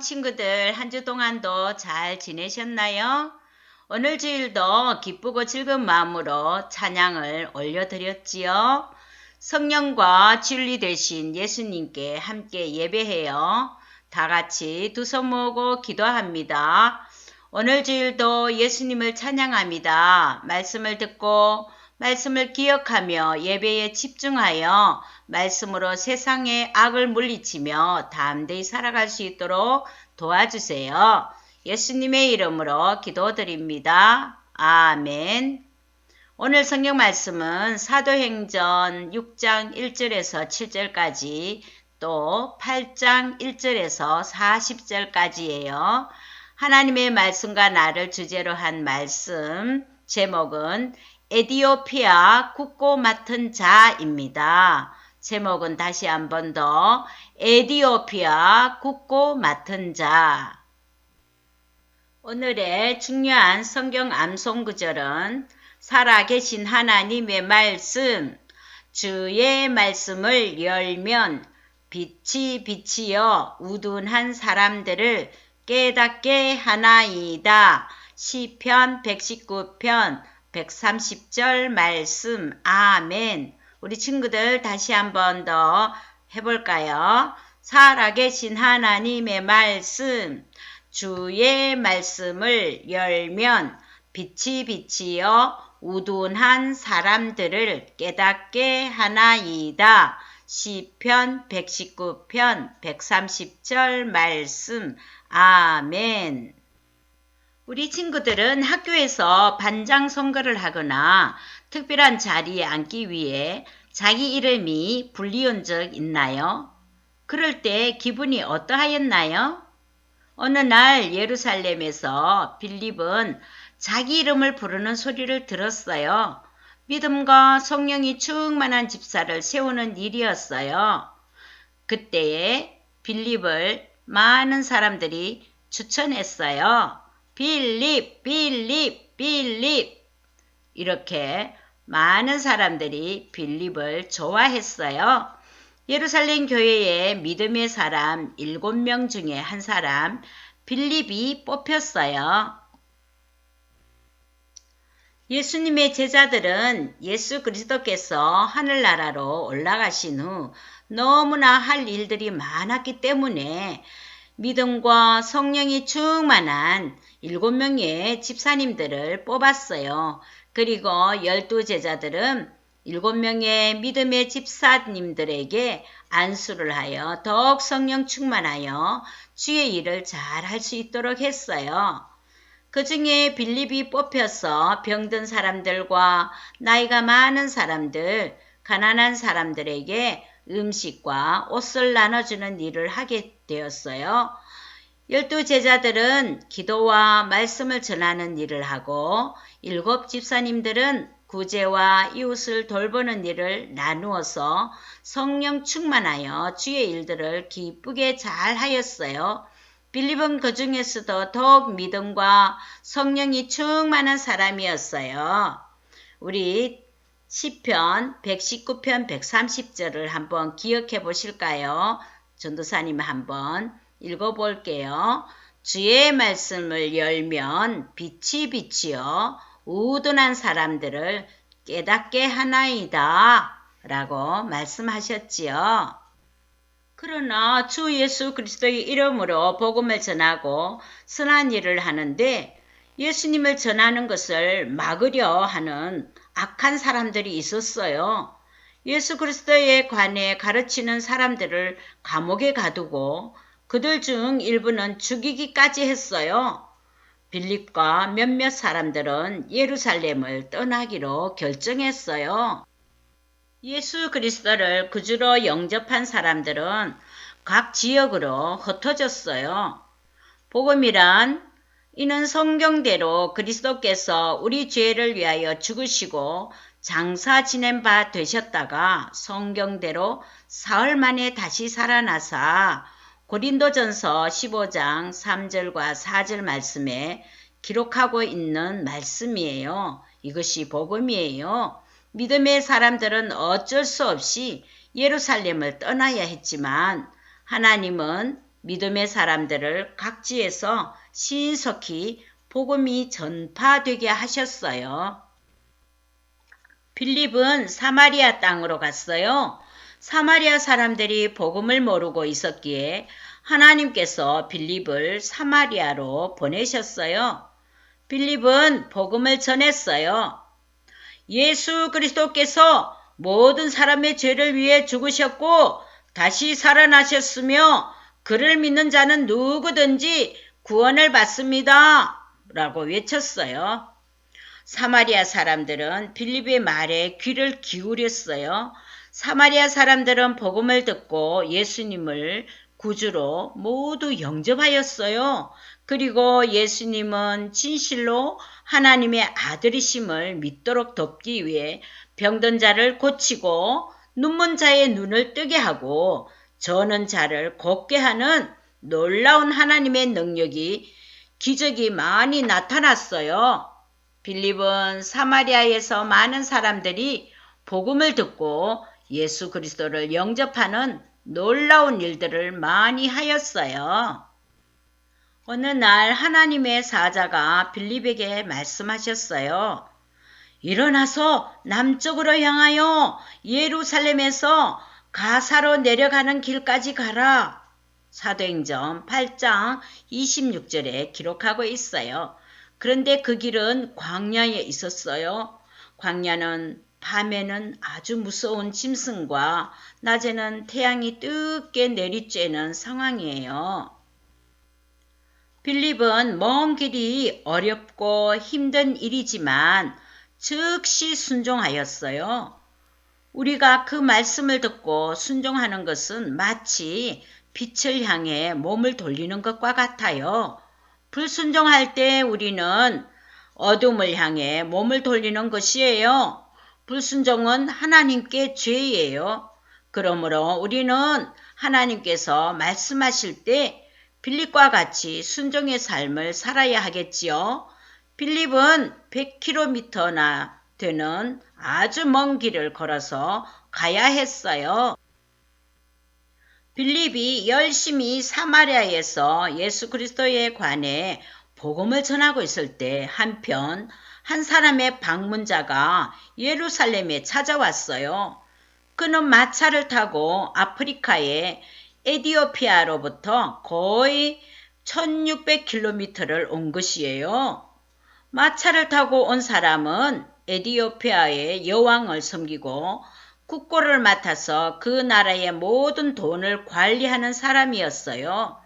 친구들 한 주 동안도 잘 지내셨나요? 오늘 주일도 기쁘고 즐거운 마음으로 찬양을 올려드렸지요. 성령과 진리 되신 예수님께 함께 예배해요. 다 같이 두 손 모으고 기도합니다. 오늘 주일도 예수님을 찬양합니다. 말씀을 듣고 말씀을 기억하며 예배에 집중하여 말씀으로 세상의 악을 물리치며 담대히 살아갈 수 있도록 도와주세요. 예수님의 이름으로 기도드립니다. 아멘. 오늘 성경 말씀은 사도행전 6장 1절에서 7절까지 또 8장 1절에서 40절까지예요. 하나님의 말씀과 나를 주제로 한 말씀 제목은 에디오피아 국고 맡은 자입니다. 제목은 다시 한 번 더 에디오피아 국고 맡은 자. 오늘의 중요한 성경 암송 구절은 살아계신 하나님의 말씀, 주의 말씀을 열면 빛이 빛이여 우둔한 사람들을 깨닫게 하나이다. 시편 119편 130절 말씀 아멘. 우리 친구들 다시 한번 더 해볼까요? 살아계신 하나님의 말씀, 주의 말씀을 열면 빛이 빛이여 우둔한 사람들을 깨닫게 하나이다. 시편 119편 130절 말씀 아멘. 우리 친구들은 학교에서 반장 선거를 하거나 특별한 자리에 앉기 위해 자기 이름이 불리운 적 있나요? 그럴 때 기분이 어떠하였나요? 어느 날 예루살렘에서 빌립은 자기 이름을 부르는 소리를 들었어요. 믿음과 성령이 충만한 집사를 세우는 일이었어요. 그때에 빌립을 많은 사람들이 추천했어요. 빌립, 빌립, 빌립. 이렇게 많은 사람들이 빌립을 좋아했어요. 예루살렘 교회의 믿음의 사람 일곱 명 중에 한 사람 빌립이 뽑혔어요. 예수님의 제자들은 예수 그리스도께서 하늘나라로 올라가신 후 너무나 할 일들이 많았기 때문에 믿음과 성령이 충만한 일곱 명의 집사님들을 뽑았어요. 그리고 열두 제자들은 일곱 명의 믿음의 집사님들에게 안수를 하여 더욱 성령 충만하여 주의 일을 잘 할 수 있도록 했어요. 그 중에 빌립이 뽑혀서 병든 사람들과 나이가 많은 사람들, 가난한 사람들에게 음식과 옷을 나눠주는 일을 하게 되었어요. 열두 제자들은 기도와 말씀을 전하는 일을 하고 일곱 집사님들은 구제와 이웃을 돌보는 일을 나누어서 성령 충만하여 주의 일들을 기쁘게 잘 하였어요. 빌립은 그 중에서도 더욱 믿음과 성령이 충만한 사람이었어요. 우리 시편 119편 130절을 한번 기억해 보실까요? 전도사님 한번 읽어볼게요. 주의 말씀을 열면 빛이 빛이여 우둔한 사람들을 깨닫게 하나이다. 라고 말씀하셨지요. 그러나 주 예수 그리스도의 이름으로 복음을 전하고 선한 일을 하는데 예수님을 전하는 것을 막으려 하는 악한 사람들이 있었어요. 예수 그리스도에 관해 가르치는 사람들을 감옥에 가두고 그들 중 일부는 죽이기까지 했어요. 빌립과 몇몇 사람들은 예루살렘을 떠나기로 결정했어요. 예수 그리스도를 그주로 영접한 사람들은 각 지역으로 흩어졌어요. 복음이란 이는 성경대로 그리스도께서 우리 죄를 위하여 죽으시고 장사 지낸 바 되셨다가 성경대로 사흘 만에 다시 살아나사 고린도전서 15장 3절과 4절 말씀에 기록하고 있는 말씀이에요. 이것이 복음이에요. 믿음의 사람들은 어쩔 수 없이 예루살렘을 떠나야 했지만 하나님은 믿음의 사람들을 각지에서 신속히 복음이 전파되게 하셨어요. 빌립은 사마리아 땅으로 갔어요. 사마리아 사람들이 복음을 모르고 있었기에 하나님께서 빌립을 사마리아로 보내셨어요. 빌립은 복음을 전했어요. 예수 그리스도께서 모든 사람의 죄를 위해 죽으셨고 다시 살아나셨으며 그를 믿는 자는 누구든지 구원을 받습니다. 라고 외쳤어요. 사마리아 사람들은 빌립의 말에 귀를 기울였어요. 사마리아 사람들은 복음을 듣고 예수님을 구주로 모두 영접하였어요. 그리고 예수님은 진실로 하나님의 아들이심을 믿도록 돕기 위해 병든 자를 고치고 눈먼 자의 눈을 뜨게 하고 저는 자를 걷게 하는 놀라운 하나님의 능력이 기적이 많이 나타났어요. 빌립은 사마리아에서 많은 사람들이 복음을 듣고 예수 그리스도를 영접하는 놀라운 일들을 많이 하였어요. 어느 날 하나님의 사자가 빌립에게 말씀하셨어요. 일어나서 남쪽으로 향하여 예루살렘에서 가사로 내려가는 길까지 가라. 사도행전 8장 26절에 기록하고 있어요. 그런데 그 길은 광야에 있었어요. 광야는 밤에는 아주 무서운 짐승과 낮에는 태양이 뜨겁게 내리쬐는 상황이에요. 빌립은 먼 길이 어렵고 힘든 일이지만 즉시 순종하였어요. 우리가 그 말씀을 듣고 순종하는 것은 마치 빛을 향해 몸을 돌리는 것과 같아요. 불순종할 때 우리는 어둠을 향해 몸을 돌리는 것이에요. 불순종은 하나님께 죄예요. 그러므로 우리는 하나님께서 말씀하실 때 빌립과 같이 순종의 삶을 살아야 하겠지요. 빌립은 100km나 되는 아주 먼 길을 걸어서 가야 했어요. 빌립이 열심히 사마리아에서 예수 그리스도에 관해 복음을 전하고 있을 때 한편 한 사람의 방문자가 예루살렘에 찾아왔어요. 그는 마차를 타고 아프리카의 에디오피아로부터 거의 1600km를 온 것이에요. 마차를 타고 온 사람은 에디오피아의 여왕을 섬기고 국고를 맡아서 그 나라의 모든 돈을 관리하는 사람이었어요.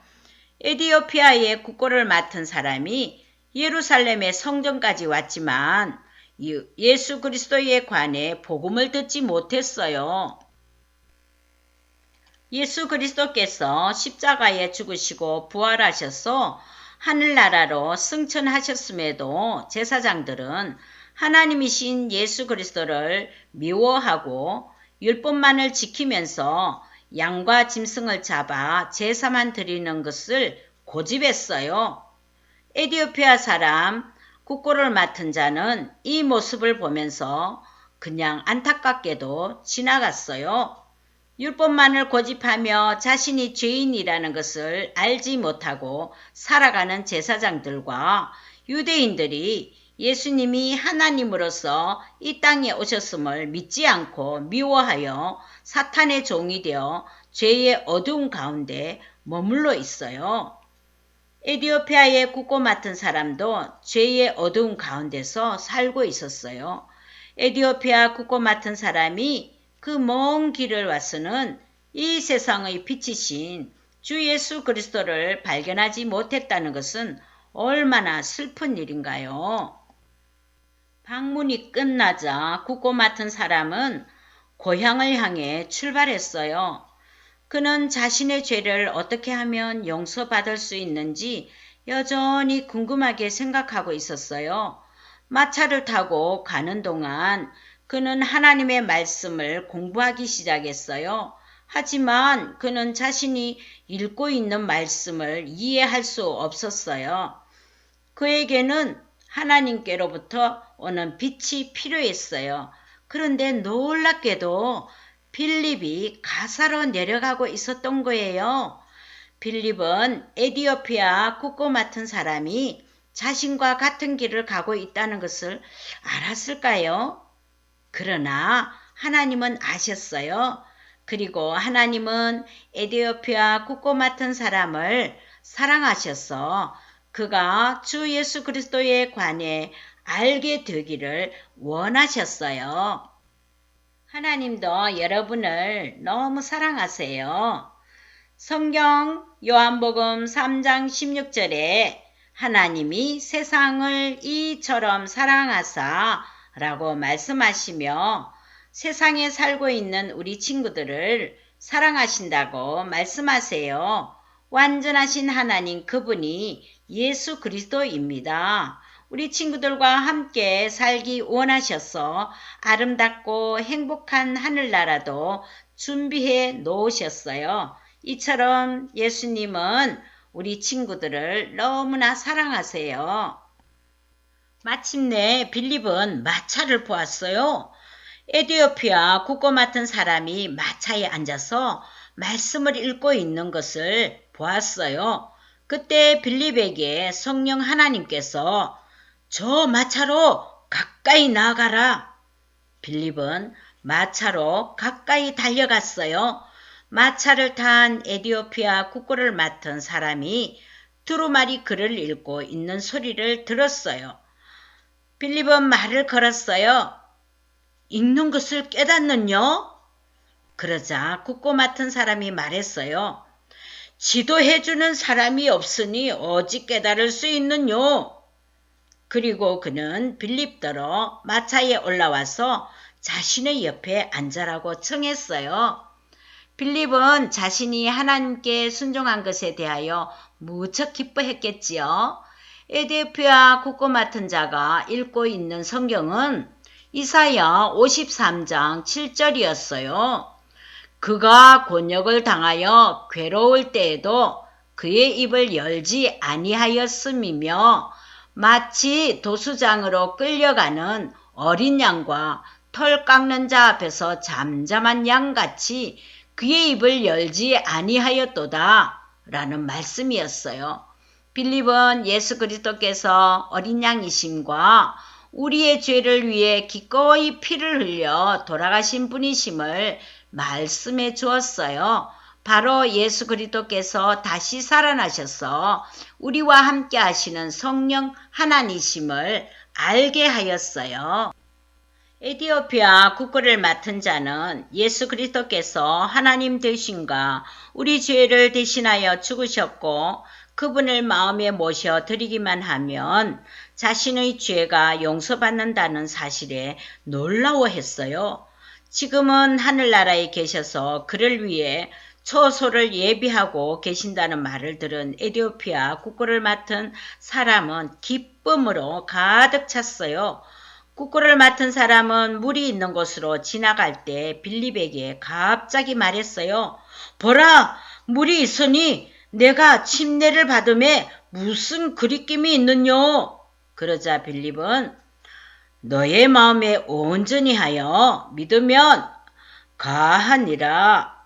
에디오피아의 국고를 맡은 사람이 예루살렘의 성전까지 왔지만 예수 그리스도에 관해 복음을 듣지 못했어요. 예수 그리스도께서 십자가에 죽으시고 부활하셔서 하늘나라로 승천하셨음에도 제사장들은 하나님이신 예수 그리스도를 미워하고 율법만을 지키면서 양과 짐승을 잡아 제사만 드리는 것을 고집했어요. 에디오피아 사람 국고를 맡은 자는 이 모습을 보면서 그냥 안타깝게도 지나갔어요. 율법만을 고집하며 자신이 죄인이라는 것을 알지 못하고 살아가는 제사장들과 유대인들이 예수님이 하나님으로서 이 땅에 오셨음을 믿지 않고 미워하여 사탄의 종이 되어 죄의 어두운 가운데 머물러 있어요. 에디오피아의 국고 맡은 사람도 죄의 어두운 가운데서 살고 있었어요. 에디오피아 국고 맡은 사람이 그 먼 길을 와서는 이 세상의 빛이신 주 예수 그리스도를 발견하지 못했다는 것은 얼마나 슬픈 일인가요? 방문이 끝나자 국고 맡은 사람은 고향을 향해 출발했어요. 그는 자신의 죄를 어떻게 하면 용서받을 수 있는지 여전히 궁금하게 생각하고 있었어요. 마차를 타고 가는 동안 그는 하나님의 말씀을 공부하기 시작했어요. 하지만 그는 자신이 읽고 있는 말씀을 이해할 수 없었어요. 그에게는 하나님께로부터 오는 빛이 필요했어요. 그런데 놀랍게도 필립이 가사로 내려가고 있었던 거예요. 빌립은 에디오피아 국고 맡은 사람이 자신과 같은 길을 가고 있다는 것을 알았을까요? 그러나 하나님은 아셨어요. 그리고 하나님은 에디오피아 국고 맡은 사람을 사랑하셔서 그가 주 예수 그리스도에 관해 알게 되기를 원하셨어요. 하나님도 여러분을 너무 사랑하세요. 성경 요한복음 3장 16절에 하나님이 세상을 이처럼 사랑하사 라고 말씀하시며 세상에 살고 있는 우리 친구들을 사랑하신다고 말씀하세요. 완전하신 하나님 그분이 예수 그리스도입니다. 우리 친구들과 함께 살기 원하셔서 아름답고 행복한 하늘나라도 준비해 놓으셨어요. 이처럼 예수님은 우리 친구들을 너무나 사랑하세요. 마침내 빌립은 마차를 보았어요. 에디오피아 국고 맡은 사람이 마차에 앉아서 말씀을 읽고 있는 것을 보았어요. 그때 빌립에게 성령 하나님께서 저 마차로 가까이 나가라. 빌립은 마차로 가까이 달려갔어요. 마차를 탄 에디오피아 국고를 맡은 사람이 두루마리 글을 읽고 있는 소리를 들었어요. 빌립은 말을 걸었어요. 읽는 것을 깨닫는요? 그러자 국고 맡은 사람이 말했어요. 지도해주는 사람이 없으니 어찌 깨달을 수 있느뇨? 그리고 그는 빌립더러 마차에 올라와서 자신의 옆에 앉아라고 청했어요. 빌립은 자신이 하나님께 순종한 것에 대하여 무척 기뻐했겠지요. 에디오피아 국고 맡은 자가 읽고 있는 성경은 이사야 53장 7절이었어요. 그가 곤욕을 당하여 괴로울 때에도 그의 입을 열지 아니하였음이며 마치 도수장으로 끌려가는 어린 양과 털 깎는 자 앞에서 잠잠한 양같이 그의 입을 열지 아니하였도다 라는 말씀이었어요. 빌립은 예수 그리스도께서 어린 양이심과 우리의 죄를 위해 기꺼이 피를 흘려 돌아가신 분이심을 말씀해 주었어요. 바로 예수 그리스도께서 다시 살아나셔서 우리와 함께 하시는 성령 하나님이심을 알게 하였어요. 에디오피아 국고를 맡은 자는 예수 그리스도께서 하나님 되신가 우리 죄를 대신하여 죽으셨고 그분을 마음에 모셔 드리기만 하면 자신의 죄가 용서받는다는 사실에 놀라워했어요. 지금은 하늘나라에 계셔서 그를 위해 처소를 예비하고 계신다는 말을 들은 에디오피아 국고를 맡은 사람은 기쁨으로 가득 찼어요. 국고를 맡은 사람은 물이 있는 곳으로 지나갈 때 빌립에게 갑자기 말했어요. 보라, 물이 있으니 내가 침례를 받음에 무슨 그리낌이 있느뇨? 그러자 빌립은 너의 마음에 온전히 하여 믿으면 가하니라.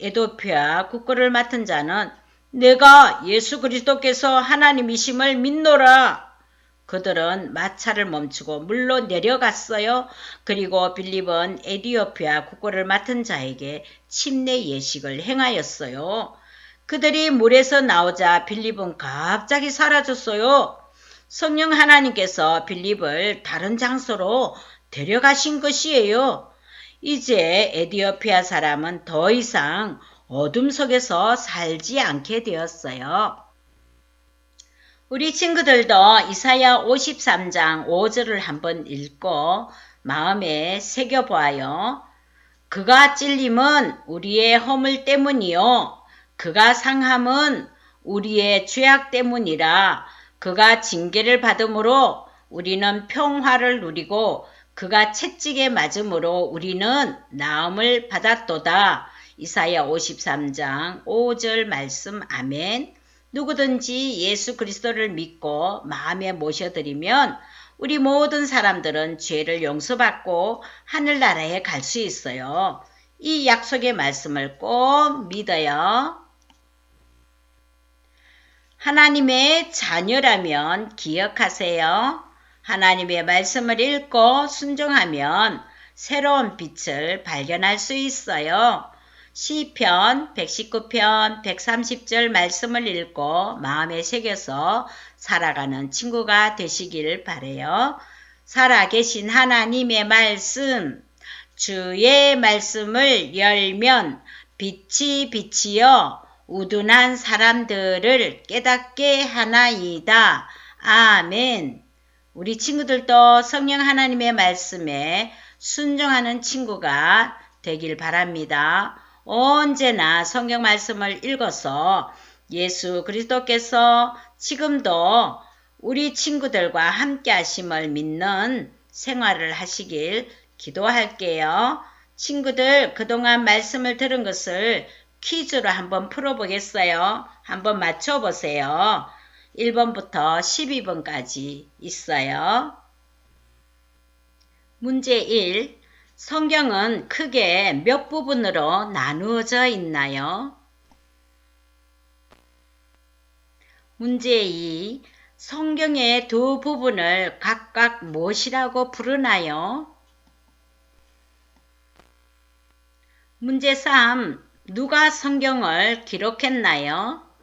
에도피아 국거를 맡은 자는 내가 예수 그리스도께서 하나님이심을 믿노라. 그들은 마차를 멈추고 물로 내려갔어요. 그리고 빌립은 에디오피아 국고를 맡은 자에게 침례 예식을 행하였어요. 그들이 물에서 나오자 빌립은 갑자기 사라졌어요. 성령 하나님께서 빌립을 다른 장소로 데려가신 것이에요. 이제 에디오피아 사람은 더 이상 어둠 속에서 살지 않게 되었어요. 우리 친구들도 이사야 53장 5절을 한번 읽고 마음에 새겨보아요. 그가 찔림은 우리의 허물 때문이요. 그가 상함은 우리의 죄악 때문이라. 그가 징계를 받음으로 우리는 평화를 누리고 그가 채찍에 맞음으로 우리는 나음을 받았도다. 이사야 53장 5절 말씀 아멘. 누구든지 예수 그리스도를 믿고 마음에 모셔드리면 우리 모든 사람들은 죄를 용서받고 하늘나라에 갈 수 있어요. 이 약속의 말씀을 꼭 믿어요. 하나님의 자녀라면 기억하세요. 하나님의 말씀을 읽고 순종하면 새로운 빛을 발견할 수 있어요. 시편 119편 130절 말씀을 읽고 마음에 새겨서 살아가는 친구가 되시길 바래요. 살아계신 하나님의 말씀, 주의 말씀을 열면 빛이 빛이여 우둔한 사람들을 깨닫게 하나이다. 아멘. 우리 친구들도 성령 하나님의 말씀에 순종하는 친구가 되길 바랍니다. 언제나 성경 말씀을 읽어서 예수 그리스도께서 지금도 우리 친구들과 함께 하심을 믿는 생활을 하시길 기도할게요. 친구들 그동안 말씀을 들은 것을 퀴즈로 한번 풀어보겠어요. 한번 맞춰보세요. 1번부터 12번까지 있어요. 문제 1. 성경은 크게 몇 부분으로 나누어져 있나요? 문제 2. 성경의 두 부분을 각각 무엇이라고 부르나요? 문제 3. 누가 성경을 기록했나요?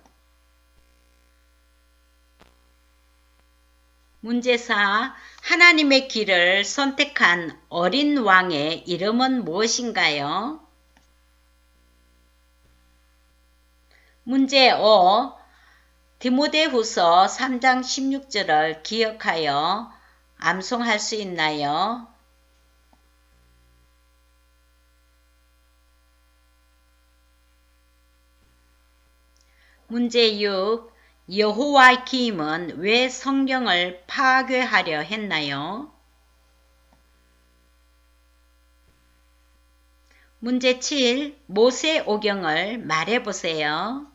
문제 4. 하나님의 길을 선택한 어린 왕의 이름은 무엇인가요? 문제 5. 디모데후서 3장 16절을 기억하여 암송할 수 있나요? 문제 6. 여호와킴은 왜 성경을 파괴하려 했나요? 문제 7. 모세 오경을 말해보세요.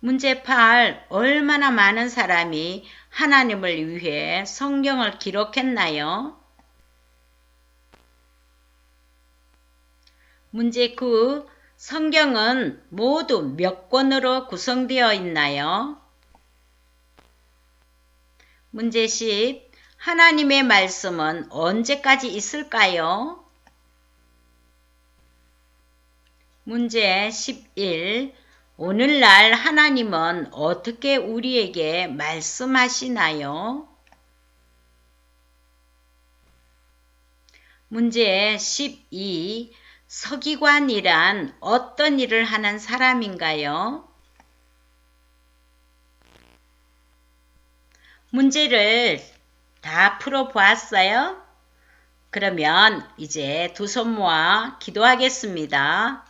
문제 8. 얼마나 많은 사람이 하나님을 위해 성경을 기록했나요? 문제 9. 성경은 모두 몇 권으로 구성되어 있나요? 문제 10. 하나님의 말씀은 언제까지 있을까요? 문제 11. 오늘날 하나님은 어떻게 우리에게 말씀하시나요? 문제 12. 서기관이란 어떤 일을 하는 사람인가요? 문제를 다 풀어보았어요? 그러면 이제 두 손 모아 기도하겠습니다.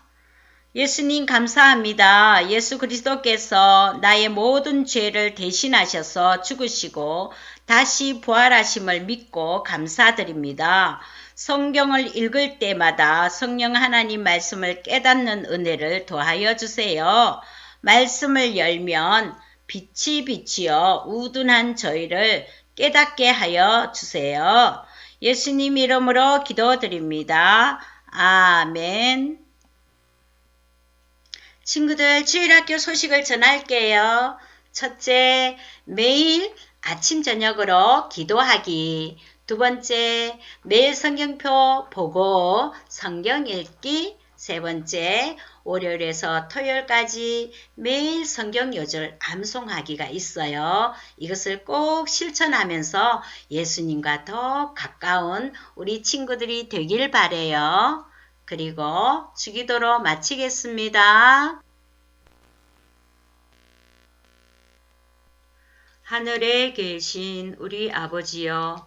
예수님 감사합니다. 예수 그리스도께서 나의 모든 죄를 대신하셔서 죽으시고 다시 부활하심을 믿고 감사드립니다. 성경을 읽을 때마다 성령 하나님 말씀을 깨닫는 은혜를 더하여 주세요. 말씀을 열면 빛이 빛이여 우둔한 저희를 깨닫게 하여 주세요. 예수님 이름으로 기도드립니다. 아멘. 친구들 주일학교 소식을 전할게요. 첫째, 매일 아침 저녁으로 기도하기. 두 번째, 매일 성경표 보고 성경 읽기. 세 번째, 월요일에서 토요일까지 매일 성경 요절 암송하기가 있어요. 이것을 꼭 실천하면서 예수님과 더 가까운 우리 친구들이 되길 바래요. 그리고 주기도로 마치겠습니다. 하늘에 계신 우리 아버지여